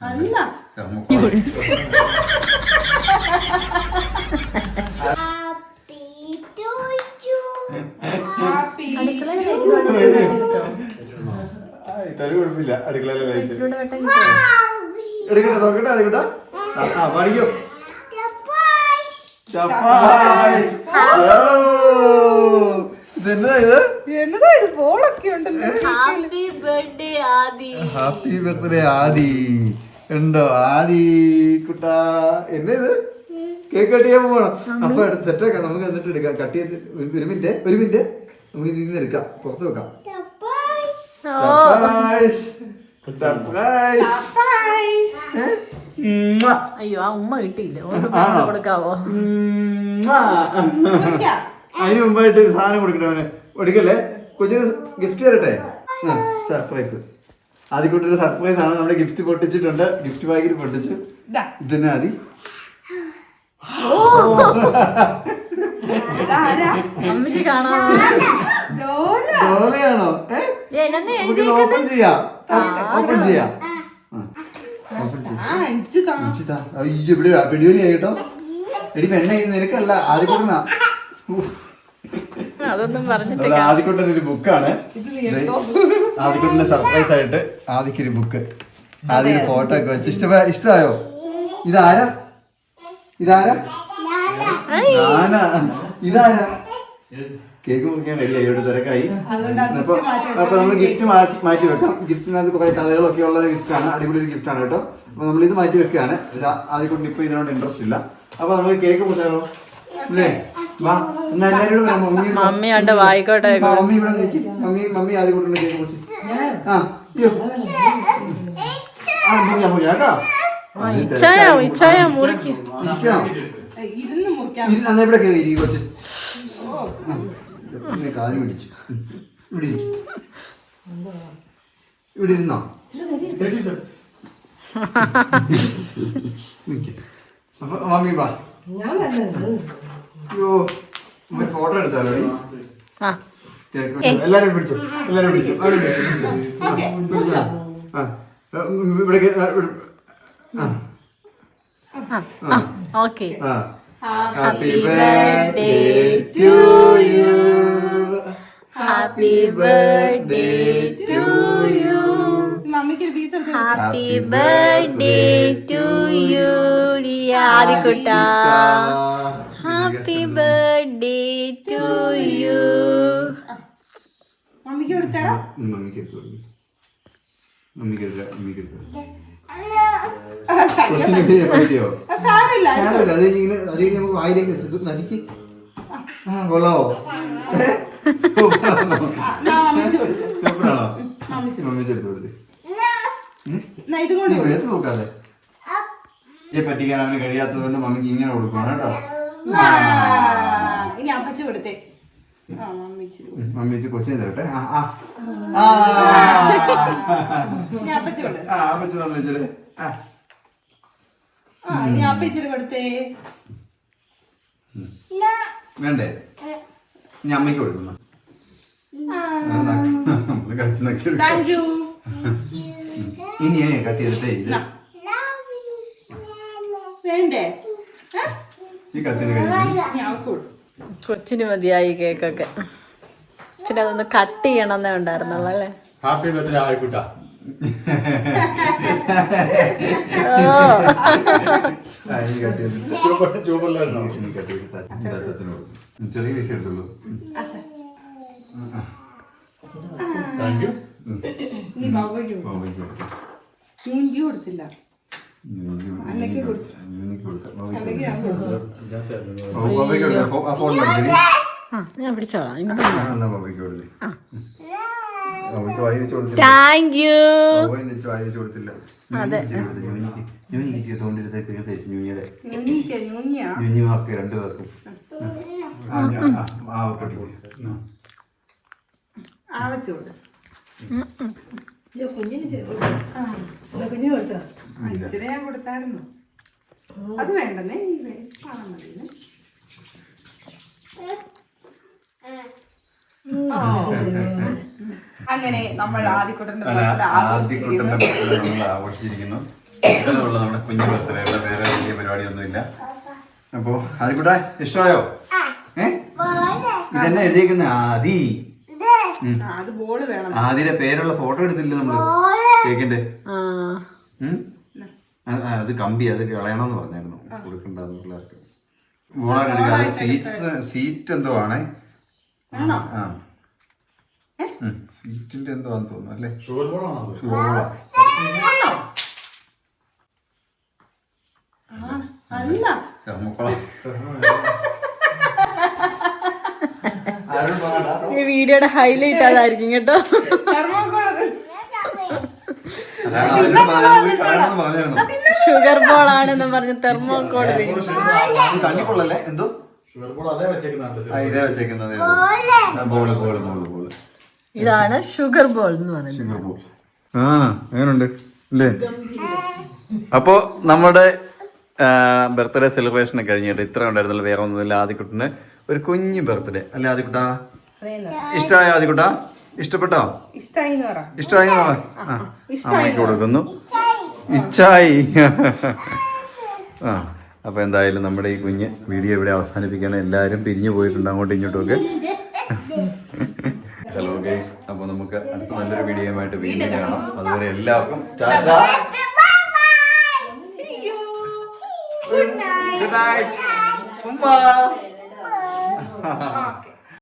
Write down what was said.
അല്ല. കുഴപ്പമില്ല. അടുക്കളയിലെ നോക്കട്ടെ എടുക്കട്ടെ ആ, ചപ്പാസ്. ഓ, ഇതെന്താ ഇത്? എന്നതാ ഇത്? ബോളൊക്കെ ഉണ്ടല്ലോ. Happy birthday Adi. Happy birthday Adi. ഉണ്ടോ? ആദി കുട്ടാ എന്നെ ഇത്? കേക്ക് കട്ട് ചെയ്യാൻ പോകണം അപ്പൊ എടുത്ത് സെറ്റാക്കാം നമുക്ക് എന്നിട്ട് എടുക്കാം. കട്ട് ചെയ്ത് ഒരു- മിനിറ്റ് ഒരു മിനിറ്റ് നമുക്ക് ഇതിൽ നിന്ന് എടുക്കാം. പുറത്ത് വെക്കാം. അയ്യോ ആ ഉമ്മ കിട്ടിയില്ല. കൊടുക്കാവോ. അതിന് മുമ്പായിട്ട് ഒരു സാധനം കൊടുക്കട്ടെ അവന്. കൊടുക്കല്ലേ? കൊച്ചിന് ഗിഫ്റ്റ് തരട്ടെ? സർപ്രൈസ് ആദ്യക്കൂട്ടൊരു സർപ്രൈസ് ആണ്. നമ്മുടെ ഗിഫ്റ്റ് പൊട്ടിച്ചിട്ടുണ്ട്. ഗിഫ്റ്റ് ബാഗിൽ പൊട്ടിച്ചു. ഇതന്നെ ആദ്യ ഓപ്പൺ ചെയ്യാം. ഓപ്പൺ ചെയ്യാം. അയ്യോ ഇവിടെ പിടിയോലി കേട്ടോ. എടി പെണ്ണ നിനക്കല്ല. ആദ്യക്കൂട്ടനാ അതൊന്നും പറഞ്ഞിട്ട് ആദ്യക്കൂട്ടൻ ഒരു ബുക്കാണ്. ആദ്യക്കൂട്ടന്റെ സർപ്രൈസ് ആയിട്ട് ആദ്യക്കൊരു ബുക്ക്. ആദ്യ ഒരു ഫോട്ടോ ഒക്കെ വെച്ച്. ഇഷ്ടമായ ഇഷ്ടമായോ? ഇതാരാ? ഇതാരാ? ഞാനാ. ഇതാരാ? കേക്ക് മുറിക്കാൻ റെഡി ഒരു തിരക്കായി. അപ്പൊ അപ്പൊ നമ്മൾ ഗിഫ്റ്റ് മാറ്റി മാറ്റി വെക്കാം. ഗിഫ്റ്റിനകത്ത് കുറെ കഥകളൊക്കെ ഉള്ള ഗിഫ്റ്റ് ആണ്. അടിപൊളി ഒരു ഗിഫ്റ്റ് ആണ് കേട്ടോ. അപ്പൊ നമ്മൾ ഇത് മാറ്റി വെക്കുകയാണ്. ആദ്യം കൊണ്ട് ഇപ്പൊ ഇതിനോട് ഇൻട്രസ്റ്റ് ഇല്ല. അപ്പൊ നമ്മൾ കേക്ക് മുറിച്ചാലോ അല്ലേ മമ്മി ഉണ്ട് വായിക്കോട്ടെ. മമ്മി ഇവിടെ നിൽക്കി മമ്മി മമ്മി ആദ്യം കൂട്ടുണ്ട് കേക്ക് കുറിച്ച് ആ അയ്യോ. ആ മുറിയാ മുറിയാ കേട്ടോ. ഇച്ഛായ ഇച്ഛായ മുറിക്ക്. ഇരിക്കണം? ഏയ്, ഇരുന്ന് മുറിക്കാം. ഇരി- എന്നാ ഇവിടെ കയറി ഇരിക്കും കൊച്ച്. ഇങ്ങനെ കാൽ പിടിച്ചു. ഉം. ഇവിടെ ഇരിക്ക്. ഇവിടെ ഇരുന്നോ? നിക്ക്. അപ്പൊ മമ്മി വാ. അയ്യോ ഫോട്ടോ എടുത്താലോ. എല്ലാരും പിടിച്ചു? പിടിച്ചു? ഇവിടെ okay. Happy birthday to to happy birthday to you happy birthday to you ആദിക്കുട്ട. Happy birthday to you മമ്മിക്ക് കൊടുത്തടാ. മമ്മിക്ക്. മമ്മിക്ക്. മമ്മിക്ക് സാരമില്ല. അത് ഇങ്ങനെ അത് കഴിഞ്ഞ് നമുക്ക് വായിലേക്ക് വെച്ച് ഇത് ആ, കൊള്ളാവോ? നോക്കാതെ. അവന് കഴിയാത്തത് കൊണ്ട് മമ്മിക്ക് ഇങ്ങനെ കൊടുക്കണം കേട്ടോ. ഇനി അമ്മച്ചു കൊടുത്തേ. മമ്മിച്ച് കൊച്ചിനെ തരട്ടെ? അപ്പച്ച കൊടു ആ അപ്പച്ചി തന്നെ വെച്ചിട്ട് ആ. ആ ഇനി അപ്പച്ചിരി കൊടുത്തേ. വേണ്ടേ? ഇനി അമ്മയ്ക്ക് കൊടുക്കുന്നു. ഇനി കട്ട് ചെയ്തിട്ടേ ഇത്. വേണ്ടേ? ഈ കത്തിന് കൊച്ചിന് മതിയായി കേക്കൊക്കെ. കൊച്ചിന് അതൊന്ന് കട്ട് ചെയ്യണമെന്നേ ഉണ്ടായിരുന്നുള്ളൂ അല്ലേ? ഹാപ്പി ബർത്ത്ഡേ ആയിക്കുട്ട. ചെറിയ പൈസ എടുത്തുള്ളൂ. താങ്ക് യു ബാബയ്ക്ക്. ചൂഞ്ചി കൊടുത്തില്ല ഞാൻ പിടിച്ചോളാം. Thank you. ആവച്ച് കൊടു കുഞ്ഞിന് കൊടുത്തോ? ഇച്ചിരി ഞാൻ കൊടുത്തായിരുന്നു. അത് വേണ്ടെന്നേ ഈ വേസ്റ്റ് ആണ് മതിയെന്ന്. അങ്ങനെ നമ്മൾ ആദ്യക്കുട്ടന്റെ ആദ്യക്കുട്ടന്റെ നമ്മൾ ആഘോഷിച്ചിരിക്കുന്നു. നമ്മുടെ കുഞ്ഞു ബർത്ത്ഡേ ഉള്ള വേറെ വലിയ പരിപാടിയൊന്നുമില്ല. അപ്പോ ആദ്യക്കൂട്ടാ ഇഷ്ടമായോ? ഏ? ഇതെന്നെ എഴുതിയേക്കുന്ന? ആദി. ഉം. ആ, അത് ബോൾ വേണം. ആദിയുടെ പേരുള്ള ഫോട്ടോ എടുത്തില്ല നമ്മൾ? കേക്കിന്റെ? അത് കമ്പി അത് കളയണമെന്ന് പറഞ്ഞായിരുന്നു കൊടുക്കണ്ടെന്ന് പിള്ളേർക്ക് ബോളായിട്ട് എടുക്കുക. അത് സീറ്റ്സ് സീറ്റ് എന്തോ ആണേ. ആ. സീറ്റിന്റെ എന്തോ ആണെന്ന് തോന്നുന്നു അല്ലേ? ഷുഗർ ബോളാണോ അല്ല. വീഡിയോയുടെ ഹൈലൈറ്റ് അതായിരിക്കും കേട്ടോ. ഷുഗർ ബോൾ ആണെന്ന് പറഞ്ഞ് ഇത് കണ്ണിക്കൊള്ളല്ലേ എന്തോ ഇതാണ് ഷുഗർ ബോൾ എന്ന് പറയുന്നത്. ഷുഗർ ബോൾ ആ അല്ലേ അപ്പോ നമ്മുടെ ബർത്ത്ഡേ സെലിബ്രേഷൻ കഴിഞ്ഞിട്ട് ഇത്ര ഉണ്ടായിരുന്നല്ലോ വേറെ ഒന്നുമില്ല ആദ്യക്കുട്ടിന് ഒരു കുഞ്ഞു ബർത്ത്ഡേ അല്ലേ ആദ്യക്കുട്ടാ ഇഷ്ടമായ ആദ്യക്കുട്ടാ ഇഷ്ടപ്പെട്ടോ? ഇഷ്ടായി. എന്ന് പറ ഇഷ്ടമായി അമ്മയ്ക്ക് കൊടുക്കുന്നു. ഇച്ചായി. ആ അപ്പൊ എന്തായാലും നമ്മുടെ ഈ കുഞ്ഞ് വീഡിയോ ഇവിടെ അവസാനിപ്പിക്കണം എല്ലാവരും പിരിഞ്ഞു പോയിട്ടുണ്ട് അങ്ങോട്ടും ഇങ്ങോട്ടും ഒക്കെ. ഹലോ ഗൈസ് അപ്പോൾ നമുക്ക് അടുത്ത നല്ലൊരു വീഡിയോയുമായിട്ട് വീണ്ടും കാണാം. അതുവരെ എല്ലാവർക്കും ടാറ്റ ഗുഡ് നൈറ്റ് ഉമ്മ